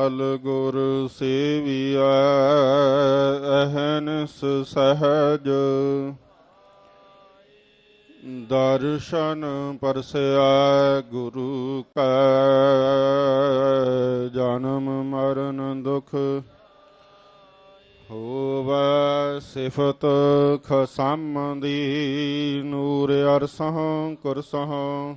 ਫਲ ਗੁਰ ਸੇਵੀਐ ਅਹਨਸ ਸਹਜ। ਦਰਸ਼ਨ ਪਰਸਿਆ ਗੁਰੂ ਕੈ, ਜਨਮ ਮਰਨ ਦੁਖ ਹੋਵੈ, ਸਿਫਤ ਖਸਮ ਦੀ ਨੂਰ ਅਰਸਹੁ ਕੁਰਸਹੁ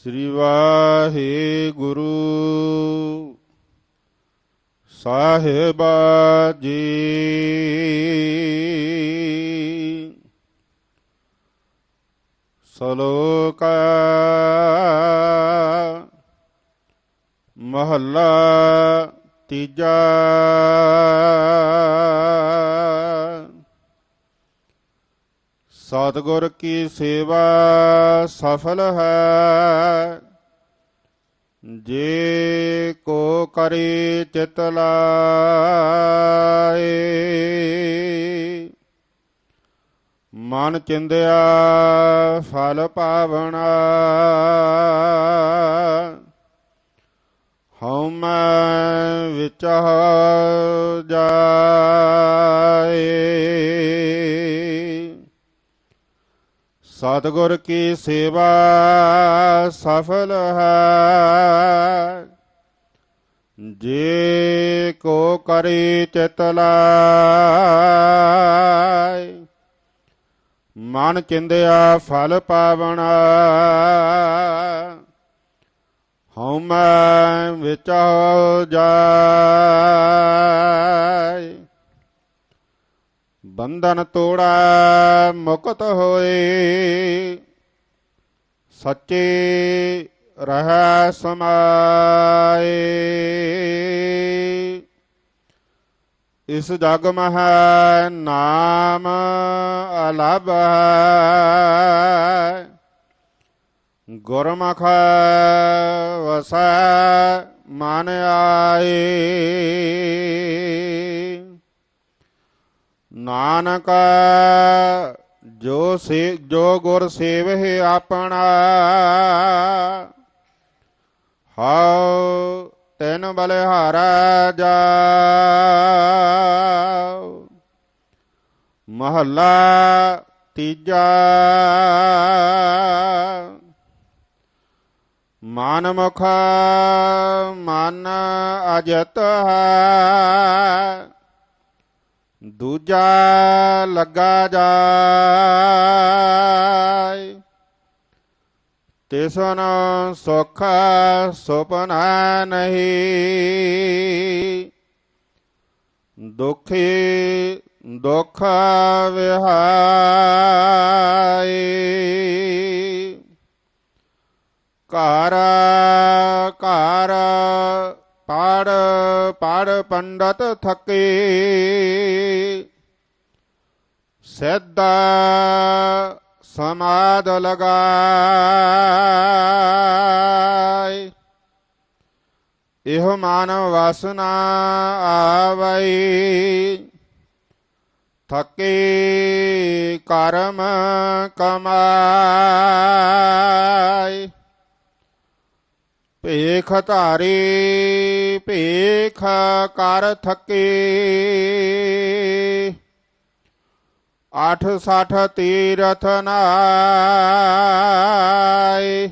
ਸ੍ਰੀ ਵਾਹਿਗੁਰੂ। ਸਾਹਿਬਾ ਜੀ। ਸਲੋਕ ਮਹੱਲਾ ਤੀਜਾ। ਸਤਿਗੁਰ ਕੀ ਸੇਵਾ ਸਫਲ ਹੈ? ਜੇ ਕੋ ਕਰੇ ਚਿਤ ਲਾਏ, ਮਨ ਚਿੰਦਿਆ ਫਲ ਪਾਵਣਾ, ਹਉ ਮੈਂ ਵਿੱਚ ਜਾ ਸਤਿਗੁਰ ਕੀ ਸੇਵਾ ਸਫਲ ਹੈ? ਜੇ ਕੋ ਕਰੇ ਚਿਤ ਲਾਇ, ਮਨ ਚਿੰਦਿਆ ਫਲ ਪਾਵਣਾ। ਹਉ ਮੈਂ ਵਿੱਚ ਜਾ ਬੰਧਨ ਤੋੜਾ, ਮੁਕਤ ਹੋਏ। ਸੱਚੇ ਰਹਿ ਸਮਾਏ। ਇਸ ਜਗ ਮਹਾ ਨਾਮ ਅਲਭ ਹੈ। ਗੁਰਮੁਖ ਵਸੈ ਮਨ ਆਏ। ਨਾਨਕ ਜੋ ਸੇ ਜੋ ਗੁਰ ਸੇਵਹਿ ਆਪਣਾ ਹਉ ਤੈਨ ਬਲਿਹਾਰਾ ਜਾਉ ਮਹੱਲਾ ਤੀਜਾ ਮਨ ਮੁਖ ਮਨ ਅਜਤ ਹੈ ਦੂਜਾ ਲੱਗਾ ਜਾਏ ਤਿਸਨ ਸੁਖ ਸੁਪਨਾ ਨਹੀਂ ਦੁਖੀ ਦੁਖ ਵਿਹਾਈ ਘਰ ਘਰ ਪੜ ਪੜ ਪੰਡਤ ਥਕੇ। ਸਿੱਧਾ ਸਮਾਦ ਲਗਾਈ ਇਹ ਮਾਨਵ ਵਾਸਨਾ ਆਵਈ। ਥਕੇ ਕਰਮ ਕਮਾਈ ਭੇਖ ਧਾਰੀ, ਭੇਖ ਕਰ ਥਕੇ। ਆਠ ਸਠ ਤੀਰਥ ਨਾਏ।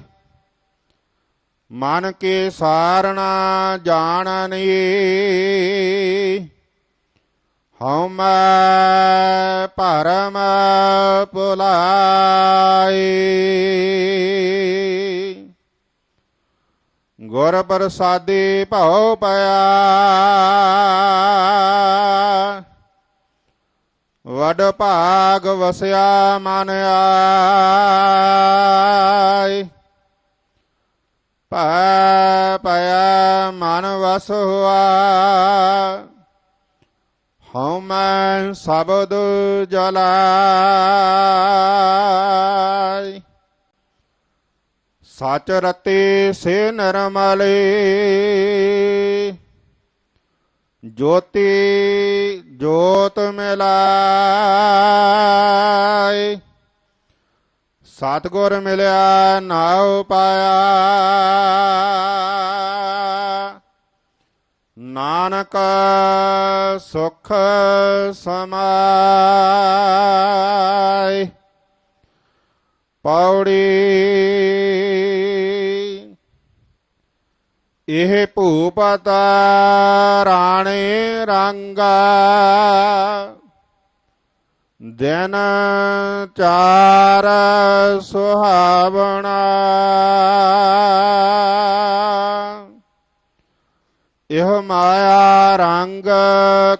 ਮਨ ਕੇ ਸਾਰਣਾ ਜਾਣਨੀ ਹਉ ਮੈਂ ਭਰਮ ਗੁਰ ਪ੍ਰਸਾਦੀ ਭਉ ਪਿਆ। ਵਡ ਭਾਗ ਵਸਿਆ ਮਨ ਆਈ। ਪੈ ਪਿਆ ਮਨ ਵਸ ਹੁਆ। ਹਉ ਮੈਂ ਸ਼ਬਦ ਜਲਾਈ। ਸਚ ਰਤੇ ਸੇ ਨਰਮਲੇ ਜੋਤੀ ਜੋਤ ਮਿਲਾਏ। ਸਤਗੁਰ ਮਿਲਿਆ ਨਾਉ ਪਾਇਆ। ਨਾਨਕ ਸੁਖ ਸਮਾਏ। ਪੌੜੀ ਇਹ ਭੂਪਤ ਰਾਣੇ ਰੰਗਾ ਦਿਨ ਚਾਰ ਸੁਹਾਵਣਾ। ਇਹ ਮਾਇਆ ਰੰਗ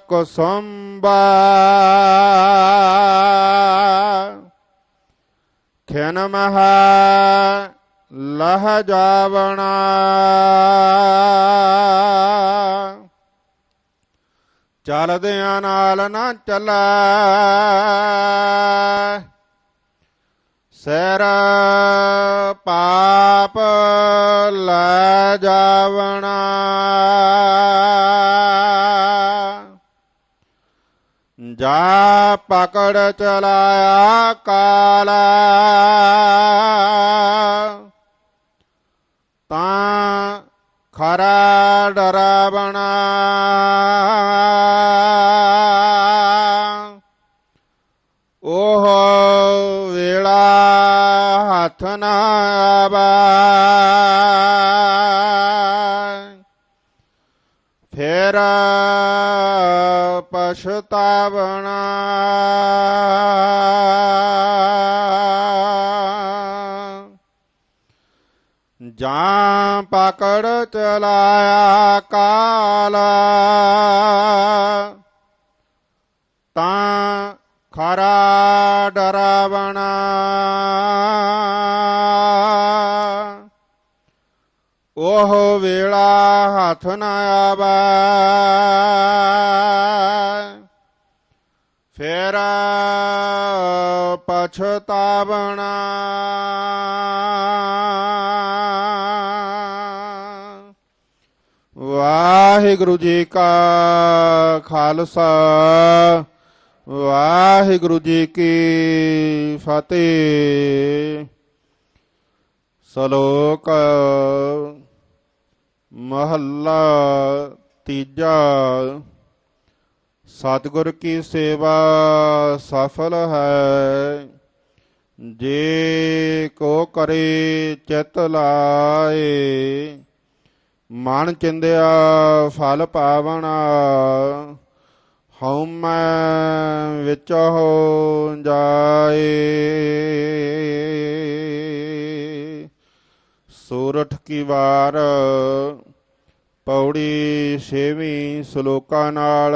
ਕੁਸੁੰਬਾ ਖਿਨ ਮਹਾ ਲਹ ਜਾਵਣਾ ਚਲਦਿਆਂ ਨਾਲ ਨਾ ਚੱਲੈ ਸਿਰ ਪਾਪ ਲੈ ਜਾਵਣਾ ਪਕੜ ਚਲਾਇਆ ਕਾਲਾ ਤਾਂ ਖਰਾ ਡਰਾਵਣਾ ਉਹ ਵੇਲਾ ਹੱਥ ਨਾ ਆਵਾ ਫੇਰ ਪਛਤਾਵਣਾ ਜਾਂ ਪਕੜ ਚਲਾਇਆ ਕਾਲਾ ਤਾਂ ਖਰਾ ਡਰਾਵਣਾ। ਉਹ ਵੇਲਾ ਹੱਥ ਨਾ ਆਵਾ। ਫੇਰ ਪਛਤਾਵਣਾ। ਵਾਹਿਗੁਰੂ ਜੀ ਕਾ ਖਾਲਸਾ ਵਾਹਿਗੁਰੂ ਜੀ ਕੀ ਫਤਿਹ। ਸ਼ਲੋਕ ਮਹੱਲਾ ਤੀਜਾ। ਸਤਿਗੁਰ ਕੀ ਸੇਵਾ ਸਫਲ ਹੈ? ਜੇ ਕੋ ਕਰੇ ਚਿਤ ਲਾਏ, ਮਨ ਚਿੰਦਿਆ ਫਲ ਪਾਵਣਾ, ਹਉ ਮੈਂ ਵਿੱਚ ਹੋ ਜਾਏ। ਸੂਰਠ ਕੀ ਵਾਰ ਪੌੜੀ ਛੇਵੀਂ ਸ਼ਲੋਕਾਂ ਨਾਲ।